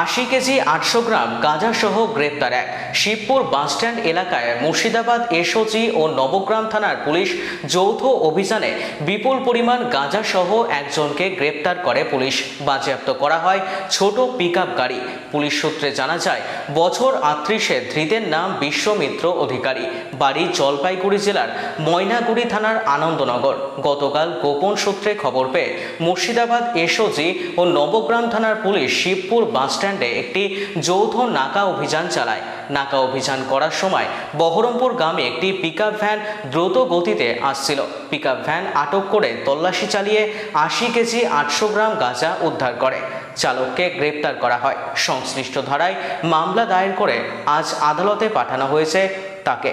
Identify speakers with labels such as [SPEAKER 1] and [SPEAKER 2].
[SPEAKER 1] আশি কেজি আটশো গ্রাম গাঁজা সহ গ্রেপ্তার এক। শিবপুর বাসস্ট্যান্ড এলাকায় মুর্শিদাবাদ, এসওজি ও নবগ্রাম থানার পুলিশ যৌথ অভিযানে বিপুল পরিমাণ গাঁজা সহ একজনকে গ্রেপ্তার করে পুলিশ। বাজেয়াপ্ত করা হয় ছোট পিকআপ গাড়ি। পুলিশ সূত্রে জানা যায়, বছর আটত্রিশে ধৃতের নাম বিশ্বমিত্র অধিকারী। বাড়ি জলপাইগুড়ি জেলার ময়নাগুড়ি থানার আনন্দনগর। গতকাল গোপন সূত্রে খবর পেয়ে মুর্শিদাবাদ, এসওজি ও নবগ্রাম থানার পুলিশ শিবপুর বাসস্ট্যান্ডে একটি যৌথ নাকা অভিযান চালায়। নাকা অভিযান করার সময় বহরমপুর গ্রামে একটি পিকআপ ভ্যান দ্রুত গতিতে আসছিল। পিকআপ ভ্যান আটক করে তল্লাশি চালিয়ে আশি কেজি আটশো গ্রাম গাঁজা উদ্ধার করে। চালককে গ্রেপ্তার করা হয়। সংশ্লিষ্ট ধারায় মামলা দায়ের করে আজ আদালতে পাঠানো হয়েছে তাকে।